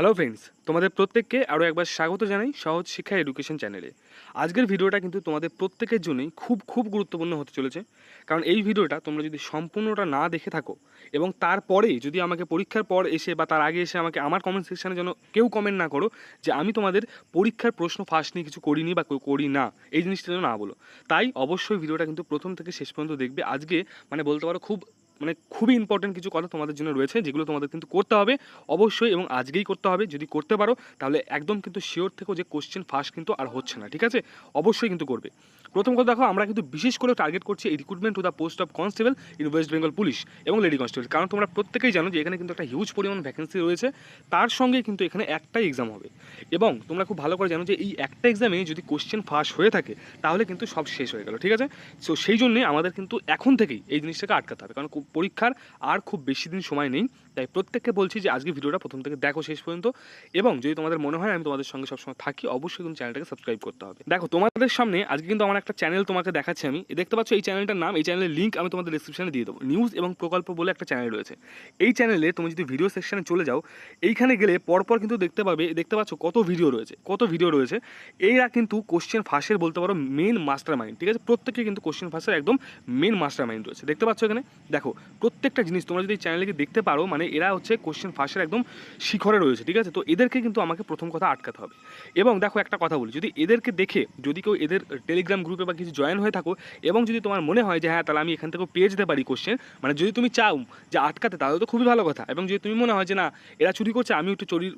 Hello friends তোমাদের প্রত্যেককে আরও একবার স্বাগত জানাই সহজ শিক্ষা এডুকেশন চ্যানেলে আজকের ভিডিওটা কিন্তু তোমাদের প্রত্যেকের জন্যই খুব খুব গুরুত্বপূর্ণ হতে চলেছে। কারণ এই ভিডিওটা তোমরা যদি সম্পূর্ণটা না দেখে থাকো এবং তারপরে যদি আমাকে পরীক্ষার পর এসে বা তার আগে এসে আমাকে আমার কমেন্ট সেকশানে যেন কেউ কমেন্ট না করো যে আমি তোমাদের পরীক্ষার প্রশ্ন ফার্স্ট নিয়ে কিছু করিনি বা করি না, এই জিনিসটা যেন না বলো। তাই অবশ্যই ভিডিওটা কিন্তু প্রথম থেকে শেষ পর্যন্ত দেখবে। আজকে মানে বলতে পারো খুব মানে খুবই ইম্পর্টেন্ট কিছু কথা তোমাদের জন্য রয়েছে, যেগুলো তোমাদের কিন্তু করতে হবে অবশ্যই এবং আজকেই করতে হবে। যদি করতে পারো, তাহলে একদম কিন্তু শিওর থেকেও যে কোশ্চেন ফার্স্ট কিন্তু আর হচ্ছে না, ঠিক আছে? অবশ্যই কিন্তু করবে। প্রথম কথা দেখো, আমরা কিন্তু বিশেষ করে টার্গেট করছি এই recruitment to the post of constable in West Bengal police এবং লেডি কনস্টেবল কারণ তোমরা প্রত্যেকেই জানো যে এখানে কিন্তু একটা হিউজ পরিমাণ ভ্যাকেন্সি রয়েছে। তার সঙ্গে কিন্তু এখানে একটাই এক্সাম হবে। এবং তোমরা খুব ভালো করে জানো যে এই একটা এক্সামে যদি কোশ্চেন ফার্স্ট হয়ে থাকে, তাহলে কিন্তু সব শেষ হয়ে গেল, ঠিক আছে? সো সেই জন্যে আমাদের কিন্তু এখন থেকেই এই জিনিসটাকে আটকাতে হবে। কারণ পরীক্ষার আর খুব বেশি দিন সময় নেই। তাই প্রত্যেককে বলছি যে আজকে ভিডিওটা প্রথম থেকে দেখো শেষ পর্যন্ত। এবং যদি তোমাদের মনে হয় আমি তোমাদের সঙ্গে সবসময় থাকি, অবশ্যই কিন্তু চ্যানেলটাকে সাবস্ক্রাইব করতে হবে। দেখো, তোমাদের সামনে আজকে কিন্তু আমার একটা চ্যানেল তোমাকে দেখাচ্ছি আমি। দেখতে পাচ্ছ এই চ্যানেলটার নাম, এই চ্যানেলের লিঙ্ক আমি তোমাদের ডিসক্রিপশনে দিয়ে দেবো। নিউজ এবং প্রকল্প বলে একটা চ্যানেল রয়েছে। এই চ্যানেলে তুমি যদি ভিডিও সেকশনে চলে যাও, এইখানে গেলে পরপর কিন্তু দেখতে পাবে দেখতে পাচ্ছ কত ভিডিও রয়েছে, কত ভিডিও রয়েছে। এইরা কিন্তু কোশ্চেন ফাঁসের বলতে পারো মেন মাস্টার মাইন্ড ঠিক আছে? প্রত্যেকে কিন্তু কোশ্চেন ফাঁসের একদম মেন মাস্টার মাইন্ড রয়েছে। দেখতে পাচ্ছ এখানে? দেখো, প্রত্যেকটা জিনিস তোমরা যদি এই চ্যানেলকে দেখতে পারো মানে এরা হচ্ছে কোশ্চেন ফাঁসের একদম শিখরে রয়েছে, ঠিক আছে? তো এদেরকে কিন্তু আমাকে প্রথম কথা আটকাতে হবে। এবং দেখো একটা কথা বলি, যদি এদেরকে দেখে, যদি কেউ এদের টেলিগ্রাম গ্রুপে বা কিছু জয়েন হয়ে থাকো, এবং যদি তোমার মনে হয় যে হ্যাঁ তাহলে আমি এখান থেকেও পেয়ে যেতে পারি কোশ্চেন মানে যদি তুমি চাও যে আটকাতে, তাহলে তো খুবই ভালো কথা। এবং যদি তুমি মনে হয় যে, না, এরা চুরি করছে আমি একটু চুরির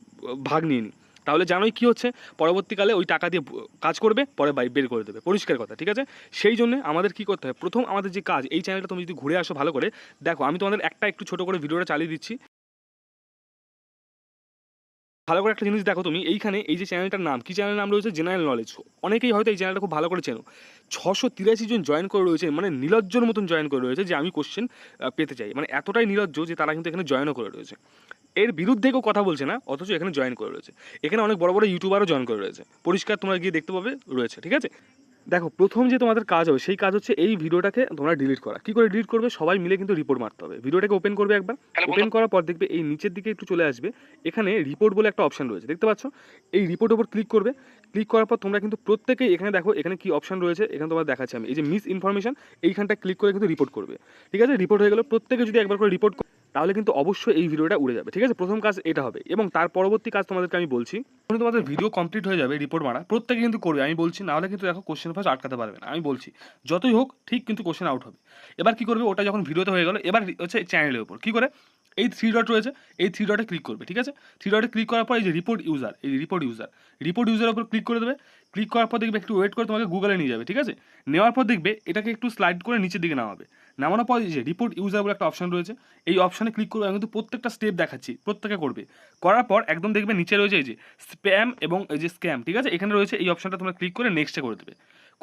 ভাগ নিয়ে নিই। তাহলে জানোই কী হচ্ছে? পরবর্তীকালে ওই টাকা দিয়ে কাজ করবে, পরে বাই বের করে দেবে। পরিষ্কার কথা, ঠিক আছে? সেই জন্য আমাদের কি করতে হবে প্রথম আমাদের যে কাজ, এই চ্যানেলটা তুমি যদি ঘুরে আসো ভালো করে, দেখো আমি তোমাদের একটা একটু ছোটো করে ভিডিওটা চালিয়ে দিচ্ছি। ভালো করে একটা জিনিস দেখো তুমি, এইখানে এই যে চ্যানেলটার নাম, কি চ্যানেলের নাম রয়েছে? জেনারেল নলেজ অনেকেই হয়তো এই চ্যানেলটা খুব ভালো করে চেনো। ছশো তিরাশি জন জয়েন করে রয়েছে মানে নীলজ্জর মতন জয়েন করে রয়েছে, যে আমি কোশ্চেন পেতে চাই। মানে এতটাই নীলজ্জ যে তারা কিন্তু এখানে জয়েনও করে রয়েছে। এর বিরুদ্ধে কেউ কথা বলছে না অথচ এখানে জয়েন করে রয়েছে। এখানে অনেক বড় বড় ইউটিউবারও জয়েন করে রয়েছে। পরিষ্কার তোমরা গিয়ে দেখতে পাবে রয়েছে ঠিক আছে? দেখো প্রথম যে তোমাদের কাজ হবে সেই কাজ হচ্ছে এই ভিডিওটাকে তোমরা ডিলিট করা। কি করে ডিলিট করবে সবাই মিলে কিন্তু রিপোর্ট মারতে হবে। ভিডিওটাকে ওপেন করবে একবার। ওপেন করার পর দেখবে এই নিচের দিকে একটু চলে আসবে। এখানে রিপোর্ট বলে একটা অপশন রয়েছে দেখতে পাচ্ছ? এই রিপোর্ট ওপর ক্লিক করবে। ক্লিক করার পর তোমরা কিন্তু প্রত্যেকেই এখানে দেখো এখানে কি অপশন রয়েছে এখানে তোমার দেখাচ্ছি আমি। এই যে মিস ইনফরমেশন এইখানটা ক্লিক করে কিন্তু রিপোর্ট করবে। ঠিক আছে? রিপোর্ট হয়ে গেল। প্রত্যেকে যদি একবার করে রিপোর্ট তাহলে কিন্তু অবশ্যই এই ভিডিওটা উড়ে যাবে, ঠিক আছে? প্রথম কাজ এটা হবে। এবং তার পরবর্তী কাজ তোমাদেরকে আমি বলছি, যখন তোমাদের ভিডিও কমপ্লিট হয়ে যাবে রিপোর্ট মারা, প্রত্যেকে কিন্তু করবে। আমি বলছি, নাহলে কিন্তু দেখো কোশ্চেন ফার্স্ট আটকাতে পারবে না। আমি বলছি, যতই হোক, ঠিক কিন্তু কোশ্চেন আউট হবে। এবার কি করবে? ওটা যখন ভিডিওতে হয়ে গেল, এবার হচ্ছে চ্যানেলের উপর। কি করে? এই থ্রি ডট রয়েছে, এই থ্রি ডটে ক্লিক করবে, ঠিক আছে? থ্রি ডটে ক্লিক করার পর এই যে রিপোর্ট ইউজার এই রিপোর্ট ইউজার রিপোর্ট ইউজারের উপর ক্লিক করে দেবে। ক্লিক করার পর দেখবে একটু ওয়েট করে তোমাকে গুগলে নিয়ে যাবে, ঠিক আছে? নেওয়ার পর দেখবে এটাকে একটু স্লাইড করে নিচের দিকে নামাবে। নামানোর পর যে রিপোর্ট ইউজার বলে একটা অপশন রয়েছে, এই অপশনে ক্লিক করবে আমি কিন্তু প্রত্যেকটা স্টেপ দেখাচ্ছি, প্রত্যেকে করবে। করার পর একদম দেখবে নিচে রয়েছে এই যে স্প্যাম এবং এই যে স্ক্যাম ঠিক আছে? এখানে রয়েছে এই অপশনটা তোমরা ক্লিক করে নেক্সটে করে দেবে।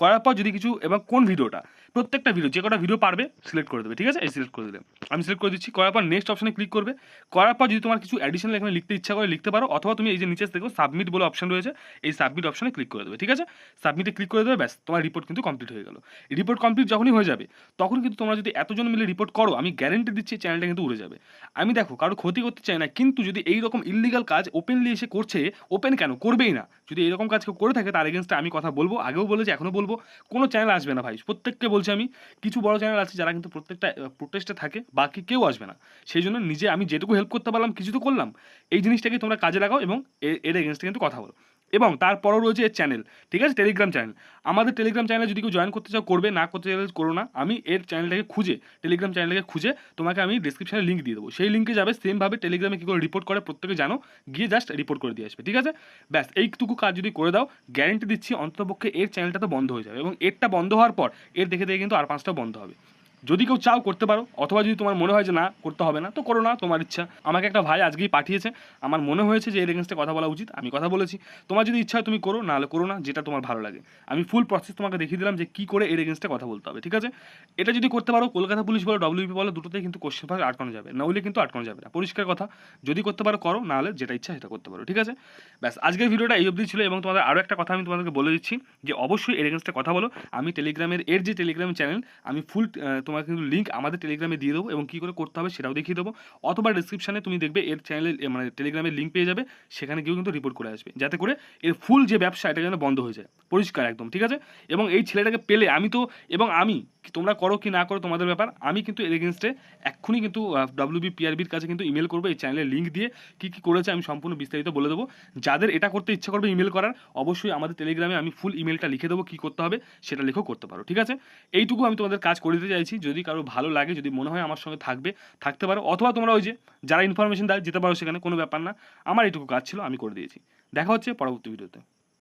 করার পর যদি কিছু, এবং কোন ভিডিওটা? প্রত্যেকটা ভিডিও যে কটা ভিডিও পারবে সিলেক্ট করে দেবে, ঠিক আছে? এই সিলেক্ট করে দিলে আমি সিলেক্ট করে দিচ্ছি, করার পর নেক্সট অপশনে ক্লিক করবে। করার পর যদি তোমার কিছু অ্যাডিশনাল এখানে লিখতে ইচ্ছা করে লিখতে পারো, অথবা তুমি এই যে নিচে দেখো সাবমিট বলে অপশন রয়েছে, এই সাবমিট অপশনে ক্লিক করে দেবে। ঠিক আছে? সাবমিটে ক্লিক করে দেবে, ব্যাস, তোমার রিপোর্ট কিন্তু কমপ্লিট হয়ে গেল। রিপোর্ট কমপ্লিট যখনই হয়ে যাবে, তখন কিন্তু তোমরা যদি এতজন মিলে রিপোর্ট করো, আমি গ্যারেন্টি দিচ্ছি চ্যানেলটা কিন্তু উড়ে যাবে। আমি দেখো, কারও ক্ষতি করতে চাই না, কিন্তু যদি এই রকম ইলিগাল কাজ ওপেনলি এসে করছে ওপেন কেন? করবেই না। যদি এরকম কাজ কেউ করে থাকে, তার এগেনস্টে আমি কথা বলব, আগেও বলেছি এখনও বলব, কোনো চ্যানেল আসবে না ভাই। প্রত্যেককে বলছি আমি, কিছু বড় চ্যানেল আছে যারা কিন্তু প্রত্যেকটা প্রোটেস্টে থাকে, বাকি কেউ আসবে না। সেই জন্য নিজে আমি যেটুকু হেল্প করতে পারলাম, কিছু তো করলাম। এই জিনিসটাকে তোমরা কাজে লাগাও এবং এর এগেনস্টে কিন্তু কথা বলো। এবং তারপরও রয়েছে এর চ্যানেল ঠিক আছে? টেলিগ্রাম চ্যানেল আমাদের টেলিগ্রাম চ্যানেলে যদি কেউ জয়েন করতে চাও, করবে, না করতে চাইলে করো না। আমি এর চ্যানেলটাকে খুঁজে টেলিগ্রাম চ্যানেলটাকে খুঁজে তোমাকে আমি ডিসক্রিপশনে লিঙ্ক দিয়ে দেবো। সেই লিঙ্কে যাবে সেমভাবে টেলিগ্রামে কী করে রিপোর্ট করে প্রত্যেকে জানো, গিয়ে জাস্ট রিপোর্ট করে দিয়ে আসবে, ঠিক আছে? ব্যাস, এইটুকু কাজ যদি করে দাও গ্যারেন্টি দিচ্ছি অন্ততপক্ষে এর চ্যানেলটা তো বন্ধ হয়ে যাবে এবং এরটা বন্ধ হওয়ার পর, এর দেখে দেখে কিন্তু আর পাঁচটা বন্ধ হবে। যদি কেউ চাও করতে পারো, অথবা যদি তোমার মনে হয় যে না, করতে হবে না, তো করো না, তোমার ইচ্ছা। আমাকে একটা ভাই আজকেই পাঠিয়েছে। আমার মনে হয়েছে যে এর এগেনস্টে কথা বলা উচিত, আমি কথা বলেছি। তোমার যদি ইচ্ছা হয় তুমি করো নাহলে করো না, যেটা তোমার ভালো লাগে। আমি ফুল প্রসেস তোমাকে দেখিয়ে দিলাম যে কী করে এর এগেনস্টে কথা বলতে হবে, ঠিক আছে? এটা যদি করতে পারো, কলকাতা পুলিশ বলো ডব্লিউপি বলো, দুটোতেই কিন্তু কোশ্চেন ফার্স্ট আটকানো যাবে। না হলে কিন্তু আটকানো যাবে না। পরিষ্কার কথা, যদি করতে পারো, করো নাহলে যেটা ইচ্ছা সেটা করতে পারো, ঠিক আছে? ব্যাস, আজকের ভিডিওটা এই অবধি ছিল এবং তোমাদের আরও একটা কথা আমি তোমাদেরকে বলে দিচ্ছি যে অবশ্যই এর এগেনস্টে কথা বলো। আমি টেলিগ্রামের এর যে টেলিগ্রাম চ্যানেল আমি ফুল তোমার তোমাকে কিন্তু লিঙ্ক আমাদের টেলিগ্রামে দিয়ে দেবো এবং কী করে করতে হবে সেটাও দেখিয়ে দেবো। অথবা ডিসক্রিপশানে তুমি দেখবে এর চ্যানেলে মানে টেলিগ্রামের লিঙ্ক পেয়ে যাবে, সেখানে গিয়েও কিন্তু রিপোর্ট করে আসবে। যাতে করে এর ফুল যে ব্যবসা, এটা যেন বন্ধ হয়ে যায়। পরিষ্কার একদম, ঠিক আছে? এবং এই ছেলেটাকে পেলে আমি তো, এবং আমি তোমরা করো কি না করো তোমাদের ব্যাপার, আমি কিন্তু এর এগেনস্টে এক্ষুনি কিন্তু ডাব্লিউবি পিআরবির কাছে কিন্তু ইমেল করব, এই চ্যানেলের লিঙ্ক দিয়ে কী কী করেছে আমি সম্পূর্ণ বিস্তারিত বলে দেবো। যাদের এটা করতে ইচ্ছা করবে ইমেল করার, অবশ্যই আমাদের টেলিগ্রামে আমি ফুল ইমেলটা লিখে দেবো, কী করতে হবে সেটা লিখেও করতে পারো, ঠিক আছে? এইটুকু আমি তোমাদের কাজ করে দিতে চাইছি, যদি কারও ভালো লাগে, যদি মনে হয় আমার সঙ্গে থাকবে, থাকতে পারো, অথবা তোমরা ওই যে যারা ইনফরমেশন দেয়, যেতে পারো সেখানে, কোনো ব্যাপার না, আমার এইটুকু কাজ ছিল, আমি করে দিয়েছি। দেখা হচ্ছে পরবর্তী ভিডিওতে